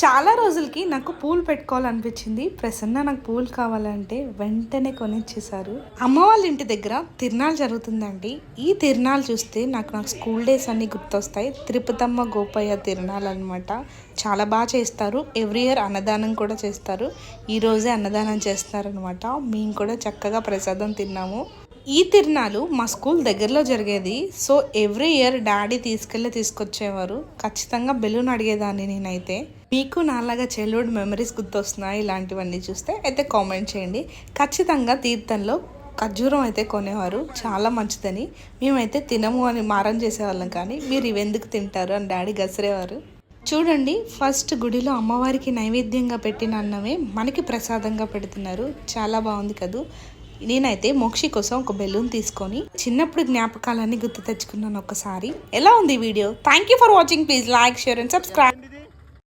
చాలా రోజులకి నాకు పూలు పెట్టుకోవాలనిపించింది. ప్రసన్న నాకు పూలు కావాలంటే వెంటనే కొనిచ్చేసారు అమ్మ వాళ్ళ ఇంటి దగ్గర తిరునాళ్ళు జరుగుతుందండి. ఈ తిరునాళ్ళు చూస్తే నాకు నాకు స్కూల్ డేస్ అన్నీ గుర్తొస్తాయి. తిరుపతమ్మ గోపయ్య తిరునాళ్ళు అనమాట చాలా బాగా చేస్తారు. ఎవ్రీ ఇయర్ అన్నదానం కూడా చేస్తారు. ఈరోజే అన్నదానం చేస్తారనమాట మేము కూడా చక్కగా ప్రసాదం తిన్నాము. ఈ తిరణాలు మా స్కూల్ దగ్గరలో జరిగేది. సో ఎవ్రీ ఇయర్ డాడీ తీసుకెళ్ళి తీసుకొచ్చేవారు. ఖచ్చితంగా బెలూన్ అడిగేదాన్ని నేనైతే. మీకు నాలాగా చైల్డ్హుడ్ మెమరీస్ గుర్తొస్తున్నాయి? ఇలాంటివన్నీ చూస్తే అయితే కామెంట్ చేయండి. ఖచ్చితంగా తీర్థంలో ఖర్జూరం అయితే కొనేవారు. చాలా మంచిదని. మేమైతే తినము అని మారం చేసేవాళ్ళం కానీ మీరు ఇవెందుకు తింటారు అని డాడీ గసిరేవారు. చూడండి ఫస్ట్ గుడిలో అమ్మవారికి నైవేద్యంగా పెట్టిన అన్నమే మనకి ప్రసాదంగా పెడుతున్నారు. చాలా బాగుంది కదూ. నేనైతే మోక్షి కోసం ఒక బెలూన్ తీసుకొని చిన్నప్పుడు జ్ఞాపకాలన్నీ గుర్తు తెచ్చుకున్నాను ఒకసారి. ఎలా ఉంది video? Thank you for watching please like share and subscribe